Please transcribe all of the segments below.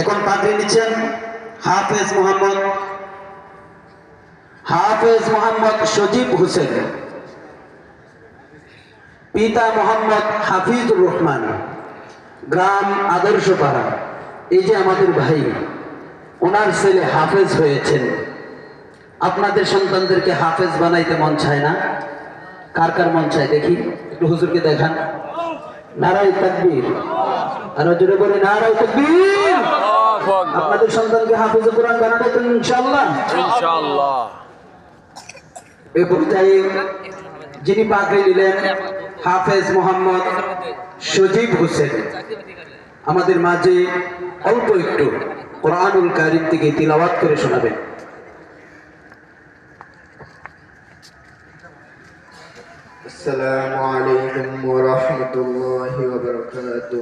এখন পাগড়ি নিচ্ছেন হাফেজ মোহাম্মদ হাফেজ মোহাম্মদ সজীব হোসেন, পিতা মোহাম্মদ হাফিজুর রহমান, গ্রাম আদর্শপাড়া, এই যে আমাদের ভাই, ওনার ছেলে হাফেজ হয়েছেন। আপনাদের সন্তানদেরকে হাফেজ বানাইতে মন চায় না? কার কার মন চায় দেখি? একটু হুজুরকে দেখান। নারাই তাকবীর। আর জোরে বলে নারাই তাকবীর আপনাদের সন্তানকে হাফেজ কোরআন বানাতে তো ইনশাআল্লাহ ইনশাআল্লাহ এই পর্যায়ে যিনি পাগড়ি নিলেন হাফেজ মোহাম্মদ সজীব হোসেন আমাদের মাঝে অল্প একটু কোরআনুল কারিম থেকে তিলাওয়াত করে শোনাবেন السلام عليكم ورحمة الله وبركاته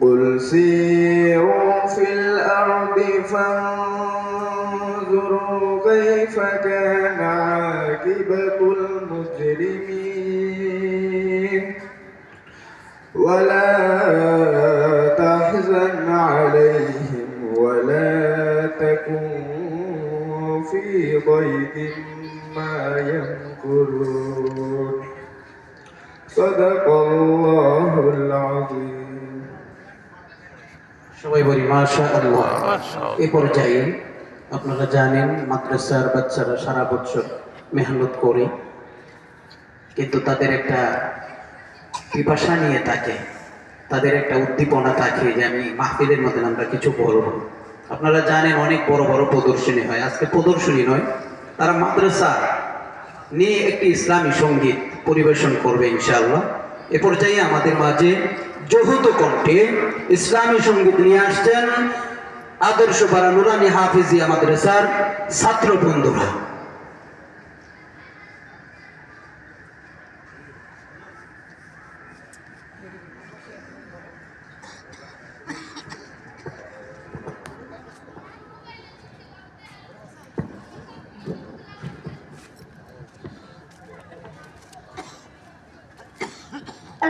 قل سيروا في الأرض فانظروا كيف كان عاقبة المجرمين ولا تحزن عليهم ولا تكن في ضيق ما يمكرون صدق الله العظيم সবাই বলি মাশা আল্লাহ এ পর্যায়ে আপনারা জানেন মাদ্রাসার বাচ্চারা সারা বছর মেহনত করে কিন্তু তাদের একটা পিপাসা নিয়ে থাকে তাদের একটা উদ্দীপনা থাকে যে আমি মাহফিলের মধ্যে আমরা কিছু বলব। আপনারা জানেন অনেক বড় বড় প্রদর্শনী হয়। আজকে প্রদর্শনী নয় তারা মাদ্রাসা নিয়ে একটি ইসলামী সংগীত পরিবেশন করবে ইনশাআল্লাহ। এ পর্যায়ে আমাদের মাঝে যৌথ কণ্ঠে ইসলামী সংগীত নিয়ে আসছেন আদর্শ পাড়া নুরানি আমাদের স্যার ছাত্র বন্ধুরা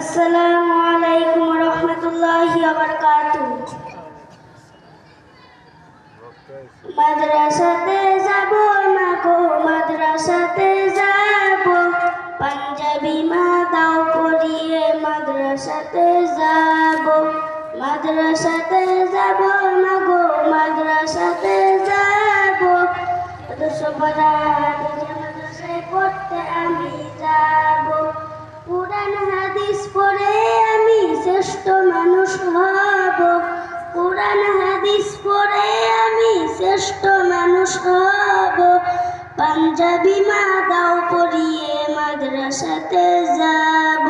আসসালামু আলাইকুম রহমতুল্লাহি বারাকাতু মাদ্রাসাতে যাব না গো মাদ্রাসাতে যাব। পাঞ্জাবি মা দাও পড়িয়ে মাদ্রাসাতে যাব। মাদ্রাসাতে যাব না গো মাদ্রাসাতে যাব। মাদ্রাসায় পড়তে আমি যাব। পুরাণ হাদিস পড়ে আমি শ্রেষ্ঠ মানুষ হব। পুরাণ হাদিস পড়ে আমি শ্রেষ্ঠ মানুষ হব। পাঞ্জাবি মা দাও পড়িয়ে মাদ্রাসাতে যাব।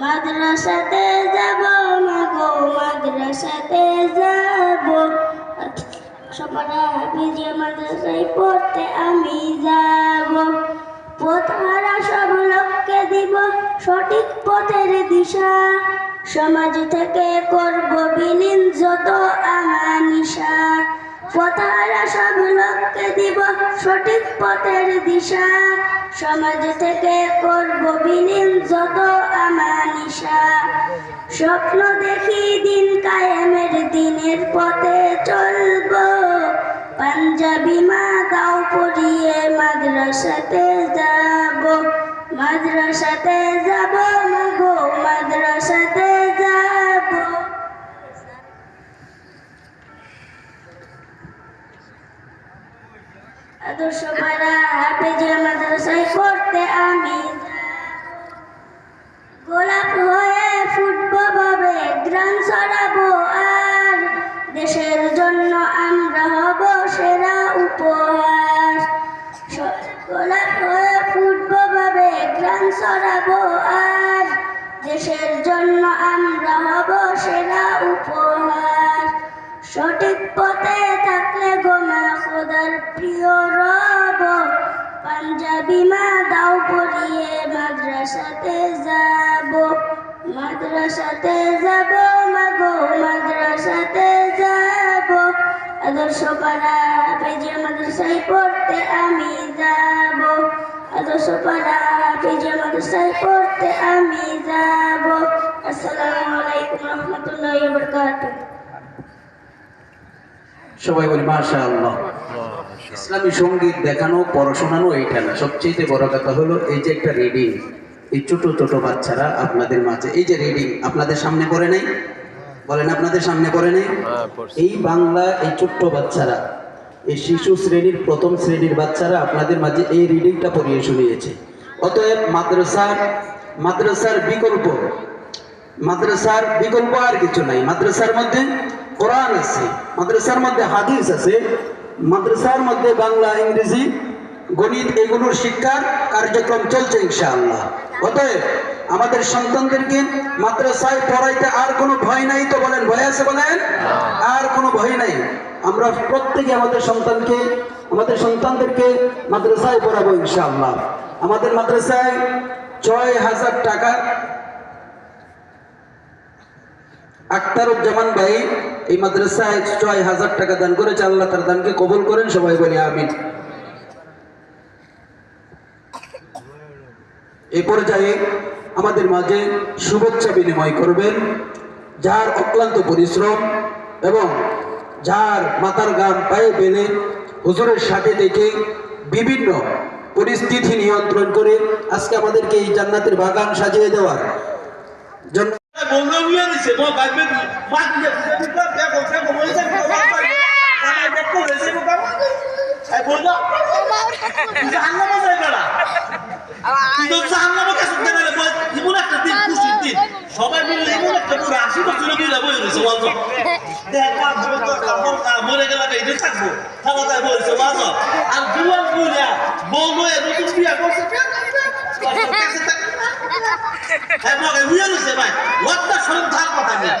মাদ্রাসাতে যাব মাগো, মাদ্রাসাতে যাব। সবারা ভিজে মাদ্রাসায় পড়তে আমি যাব। পথহারা সব লোককে দিব সঠিক পথের দিশা। সমাজ থেকে করব বিলীন যত আহানিশা পথহারা সব লোককে দিব সঠিক পথের দিশা। সমাজ থেকে করব বিলীন যত আমানিশা স্বপ্ন দেখি দিন কায়েমের দিনের পথে চলবো। পাঞ্জাবি মা, দাও পড়িয়ে মাদ্রাসাতে যাব। মাদ্রাসাতে যাব মাগো, মাদ্রাসাতে আদর্শ পাড়া হাফেজে মাদ্রাসায় পড়তে আমি মাদ্রাসাতে মাগো, মাদ্রাসাতে আদর্শ পাড়া পেজে মাদ্রাসায় পড়তে আমি আদর্শ পাড়া পেজে মাদ্রাসায় পড়তে আমি আসসালামু আলাইকুম রহমতুল্লাহ সবাই বলি মাশা আল্লাহ ইসলামী সংগীত দেখানো, পড়াশোনানো, এইটা না। সবচেয়ে বড় কথা হলো, এই যে একটা রিডিং এই ছোট ছোট বাচ্চারা আপনাদের মাঝে এই যে রিডিং আপনাদের সামনে করে নেই? বলেন আপনাদের সামনে করে নেই? এই বাংলা এই ছোট্ট বাচ্চারা এই শিশু শ্রেণির প্রথম শ্রেণির বাচ্চারা আপনাদের মাঝে এই রিডিংটা পড়িয়ে শুনিয়েছে। অতএব মাদ্রাসার মাদ্রাসার বিকল্প মাদ্রাসার বিকল্প আর কিছু নাই। মাদ্রাসার মধ্যে কোরআন আছে মাদ্রাসার মধ্যে হাদিস আছে মাদ্রাসার মধ্যে বাংলা ইংরেজি গণিত এগুলোর শিক্ষার কার্যক্রম চলছে ইনশাআল্লাহ। অতএব আমাদের সন্তানদেরকে মাদ্রাসায় পড়াইতে আর কোনো ভয় নাই তো বলেন ভয় আছে বলেন? আর কোনো ভয় নাই। আমরা প্রত্যেকে আমাদের সন্তানকে আমাদের সন্তানদেরকে মাদ্রাসায় পড়াবো ইনশাআল্লাহ। আমাদের মাদ্রাসায় ছয় হাজার টাকা আক্তারুজ্জামান ভাই এই মাদ্রাসায় ছয় হাজার টাকা দান করেছে আল্লাহ তার দানকে কবুল করেন সবাই বলি আমিন। এই পর্যায়ে আমাদের মাঝে শুভেচ্ছা বিনিময় করবেন যার অক্লান্ত পরিশ্রম এবং যার মাথার গাম পায়ে পেলে হুজুরের সাথে থেকে বিভিন্ন পরিস্থিতি নিয়ন্ত্রণ করে আজকে আমাদেরকে এই জান্নাতের বাগান সাজিয়ে দেওয়ার জন্য দিন, খুশির দিন। সবাই মিলে আশি বছর মিলে বই রয়েছে ওয়াজ দেখা মরে গেলে দাওয়া বলছে ওয়াজ আর জুয়ান বুঝা বলব নতুন বিয়া করছে। হ্যাঁ মগে বুঝে দিছে ভাই। কথা নেই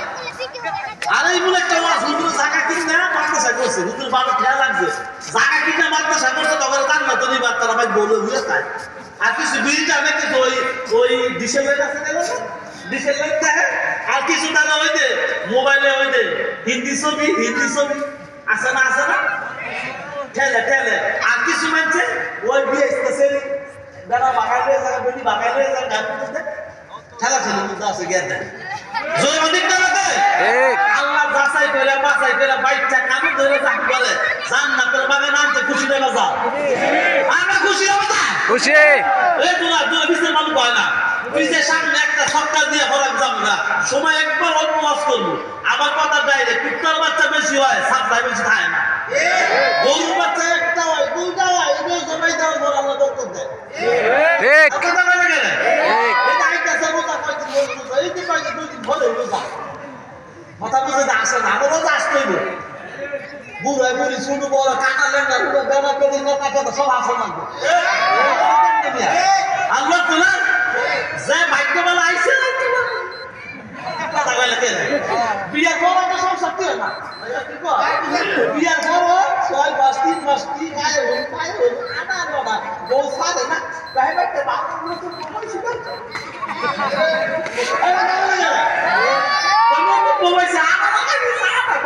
আর এই বলে একটা ওয়াজ হুজুর জায়গা কিনে মাদ্রাসা করছে হুজুর বাবা খেয়াল লাগছে জায়গা কিনে মাদ্রাসা করছে তখন তার না তো নিবার তারা ভাই বলে বুঝে খায় আর কিছু বিড়িটা নাকি তো ওই ওই ডিসেল লাইট আছে না ডিসেল লাইট থাকে আর কিছু টাকা ওই যে মোবাইলে ওই যে হিন্দি ছবি হিন্দি ছবি। আছে না আছে না? ঠেলে ঠেলে। আর কিছু মানছে? ওই বিয়ে স্পেশাল যারা বাগাইলে যারা বলি বাগাইলে যারা গান করতে ঠেলা, ঠেলে মধ্যে আছে জ্ঞান দেয়। অধিক না দেয় আল্লাহ যাচাই করে বাছাই করে বাইকটা কামে ধরে যাক বলে জান্নাতের বাগান আনতে খুশি দেবে যাও। আমরা খুশি হবে না? খুশি। এই দুলা দুলা বিশের মানুষ হয় না। বিশের সামনে একটা সরকার দিয়ে হরাক যাব না। সময় একবার ওয়াজ করব। আমার কথা ডাইরেক্ট কুত্তার বাচ্চা বেশি হয় সাপ্লাই বেশি থাকে না। গরুর বাচ্চা একটা হয় দুইটা হয় এগুলো সবাই দেওয়ার পর আল্লাহ দত্তক দেয়। ঠিক কথা বলে গেলে এটা আইতাছে রোজা কয়দিন রোজা এই দিন কয়দিন দুই দিন ভরে রোজা বুঝে না আসে না আমারও তো আসতে হইব। বুড়ো বুড়ি শুনু বড়, কাটা লেঙ্গা রুড়ো বেড়া, বেড়ি না কাটা সব আসে না আল্লাহ তোলা যে ভাগ্যবেলা আইছে, কথা বলে কে? বিয়ার পর তো সব সত্যি হয় না। বিয়ার পর ছয় মাস, তিন না।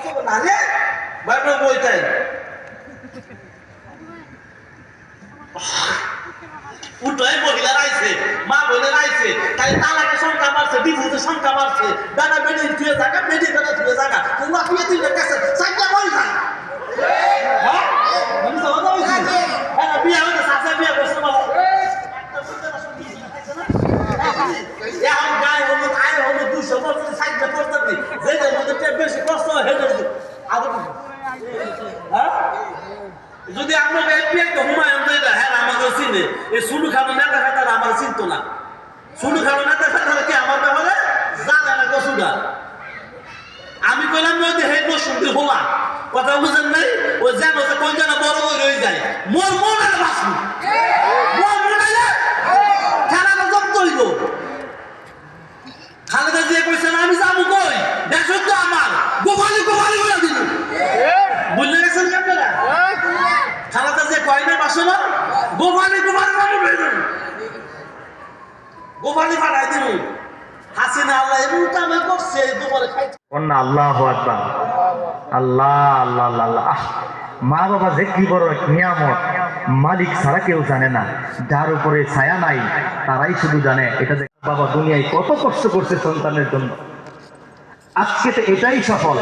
জাহান্নামী ঠিক আরে বাইরে বইটাই উল্টোই মহিলা রাইছে মা বোনের রাইছে তাই তালাকে সংখ্যা মারছে ডিভোর্সে সংখ্যা মারছে বেটা বেটি ধুয়ে থাকা বেটি বেটা ধুয়ে থাকা। তোমরা তুই তুই কাছে সাইকেল বই যায় হ্যাঁ? আমি সমাজ হইছি হ্যাঁ বিয়ে হইছে সাসা বিয়ে করছে বাবা এখন গায়ে হলুদ আয় হলুদ দুশো বছর সাইকেল করতে নেই যেটার মধ্যে টেপ বেশি কষ্ট হয় হেঁটে আগে হ্যাঁ যদি এমপি একটা হুমায়ুন দেয় হ্যাঁ আমাকে আমার চিনতো না। সুলু খানো নেতা খাতারা কি আমার ব্যাপারে? জানে না কসুটা আমি কইলাম যে ওই হেড হলা কথা বুঝেন নাই? ওই যেন যে কোন যেন বড় বড় রয়ে যায়। মোর মন আর বাসু খেলাটা জব্দ হইব খালেদা দিয়ে কইছে না আমি যাব কই দেখো তো আমার গোপালি গোপালি বলে দিল বুঝলে গেছেন কি আপনারা খালাদা যে কয় না বাসো না গোপালি গোপালি মানে বেরো গোপালি ফাটাই হাসিনা আল্লাহ এমন কামে করছে দুপুরে খাইছে। আল্লাহ আকবার। আল্লাহ আল্লাহ আল্লাহ মা বাবা যে কি বড় এক নিয়ামত। মালিক ছাড়া কেউ জানে না। যার উপরে ছায়া নাই, তারাই শুধু জানে। এটা যে বাবা দুনিয়ায় কত কষ্ট করছে সন্তানের জন্য। আজকে তো এটাই সফল।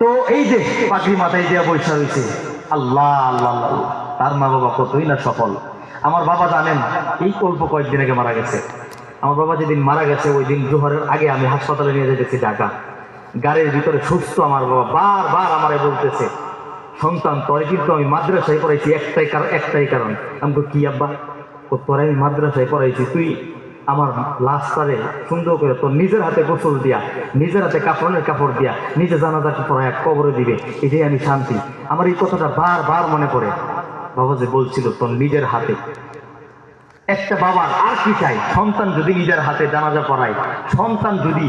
তো এই যে পাখি মাথায় দেওয়া রয়েছে, আল্লাহ আল্লাহ আল্লাহ আল্লাহ। তার মা বাবা কতই না সফল। আমার বাবা জানেন এই অল্প কয়েকদিন আগে মারা গেছে। আমার বাবা যেদিন মারা গেছে ওই দিন জোহরের আগে আমি হাসপাতালে নিয়ে যেতেছি ঢাকা। গাড়ির ভিতরে সুস্থ আমার বাবা বারবার আমারে বলতেছে সন্তান তোরে কিন্তু আমি মাদ্রাসায় পড়াইছি একটাই কারণ একটাই কারণ। আমি বলি, কি আব্বা? তোরে আমি মাদ্রাসায় পড়াইছি তুই আমার লাশটারে সুন্দর করে তোর নিজের হাতে গোসল দিয়া নিজের হাতে কাপড়ের কাপড় দিয়া নিজে জানাজাটি পড়ায় কবরে দিবে এটাই আমি শান্তি। আমার এই কথাটা বারবার মনে পড়ে। বাবা যে বলছিল, তোর নিজের হাতে। একটা বাবার আর কি চাই? সন্তান যদি নিজের হাতে জানাজা পড়ায়, সন্তান যদি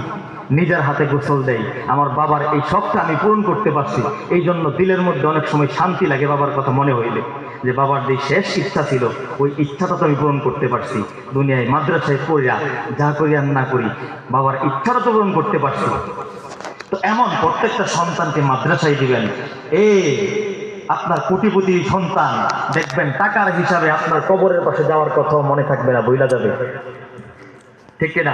নিজের হাতে গোসল দেয়, আমার বাবার এই শখটা আমি পূরণ করতে পারছি। এই জন্য দিলের মধ্যে অনেক সময় শান্তি লাগে বাবার কথা মনে হইলে। যে বাবার যে শেষ ইচ্ছা ছিল, ওই ইচ্ছাটা তো আমি পূরণ করতে পারছি। দুনিয়ায় মাদ্রাসায় পড়িয়া যা করি আর না করি, বাবার ইচ্ছাটা তো পূরণ করতে পারছি। তো এমন প্রত্যেকটা সন্তানকে মাদ্রাসায় দিবেন। এ আপনার কোটিপতি সন্তান, দেখবেন টাকার হিসাবে আপনার কবরের পাশে যাওয়ার কথা মনে থাকবে না বইলা যাবে। ঠিক না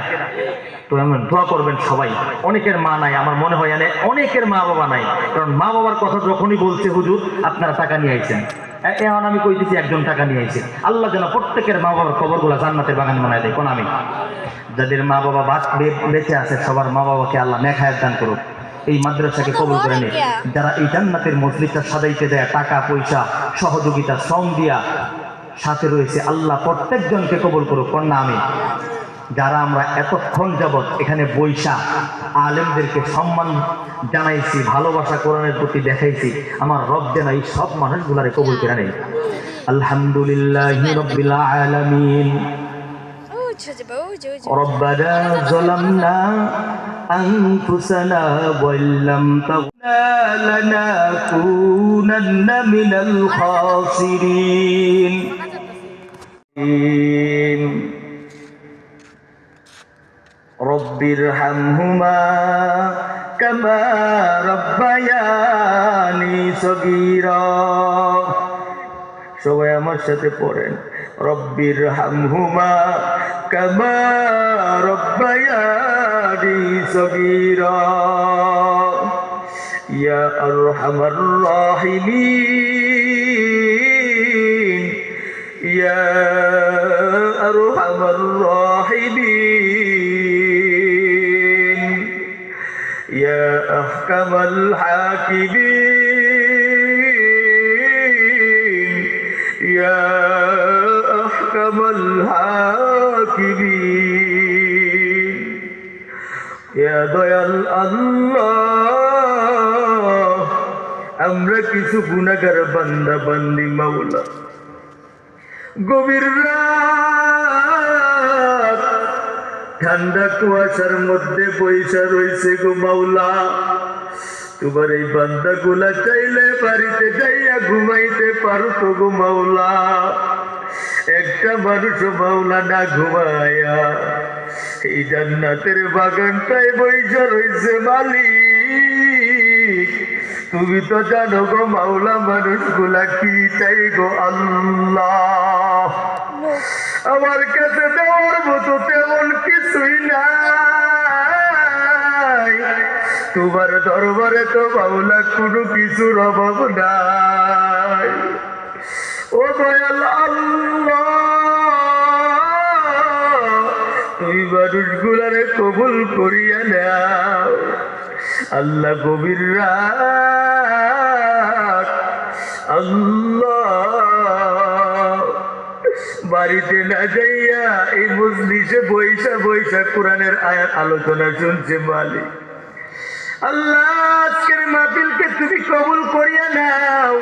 তো এমন দোয়া করবেন সবাই। অনেকের মা নাই, আমার মনে হয় এনে অনেকের মা বাবা নাই। কারণ মা বাবার কথা যখনই বলছে হুজুর, আপনারা টাকা নিয়ে আইছেন। এখন আমি কইতেছি একজন টাকা নিয়ে আইছে। আল্লাহ যেন প্রত্যেকের মা বাবার কবরগুলা জান্নাতের বাগান বানায় দেয়, কোন আমি? যাদের মা বাবা বাঁচ- আছে, সবার মা বাবাকে আল্লাহ নেখায়াত দান করুক। এই মাদ্রাসাকে কবল করে নিক যারা এই জান্নাতের মসজিদটা সাজাইতে দেয় টাকা পয়সা সহযোগিতা শ্রম দিয়া সাথে রয়েছে আল্লাহ প্রত্যেকজনকে কবল করুক কন্যা আমি যারা আমরা এতক্ষণ যাবৎ এখানে বৈশা আলেমদেরকে সম্মান জানাইছি ভালোবাসা কোরআনের প্রতি দেখাইছি আমার রব যেন এই সব মানুষগুলারে কবুল করে নেই আলহামদুলিল্লাহ রব্বিল আলামিন ربنا ظلمنا أنفسنا وإن لم تغفر لنكونن من الخاسرين رب ارحمهما كما ربياني صغيرا সবাই আমার সাথে পড়েন রব্বির হামহুমা كما ربياني صغيرا. يا أرحم الراحمين. يا أرحم الراحمين. يا أحكم الحاكمين. يا দয়াল আল্লাহ। আমরা কিছু গুণাগার বান্দা, বান্দি, মাওলা। গভীর রাত, ঠান্ডা কুয়াশার মধ্যে পয়সা রয়েছে গো মাওলা। তোমার এই বান্দা গুলা চাইলে বাড়িতে যাইয়া ঘুমাইতে পারো তো গো মাওলা। একটা মানুষ মাওলা না ঘুমায়া। এই জান্নাতের বাগানটায় বৈশা রয়েছে মালিক। তুমি তো জানো গো মাওলা, মানুষগুলা কি চাই গো আল্লাহ? আমার কাছে দেওয়ার মতো তেমন কিছুই নাই। তোমার দরবারে তো মাওলা কোনো কিছুর অভাব নাই। ও দয়াল আল্লাহ। তুই মানুষগুলারে কবুল করিয়া নাও। আল্লাহ রাত। আল্লাহ। বাড়িতে না যাইয়া এই মজলিসে বৈশা বৈশা কোরআনের আয়াত আলোচনা শুনছে মালিক। আল্লাহ, আজকের মাহফিলকে তুমি কবুল করিয়া নাও।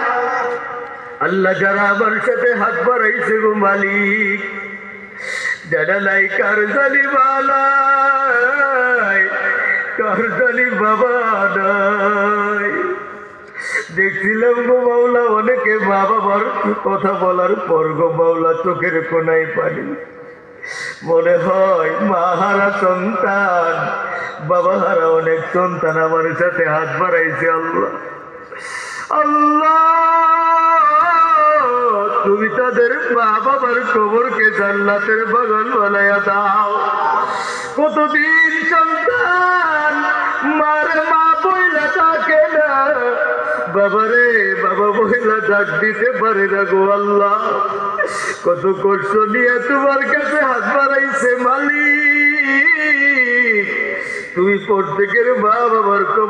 আল্লাহ যারা আমার সাথে হাত বাড়াইছে গো মালিক যারা নাই বালাই কার বাবা দেখছিলাম গো মাওলা, অনেকে মা বাবার কথা বলার পর গো মাওলা, চোখের কোনায় পানি। মনে হয় মা হারা সন্তান, বাবা হারা অনেক সন্তান, আমার সাথে হাত বাড়াইছে আল্লাহ। আল্লাহ! তুমি তাদের মা বাবার কবরকে জান্নাতের বাগান বানাইয়া দাও। কতদিন সন্তান মার মা বইলা থাকে না। বাবারে, বাবা বইলা ডাক দিতে পারে না গো আল্লাহ। কত কষ্ট নিয়ে তোমার কাছে হাত বাড়াইছে মালিক। তুমি প্রত্যেকের মা বাবার কবর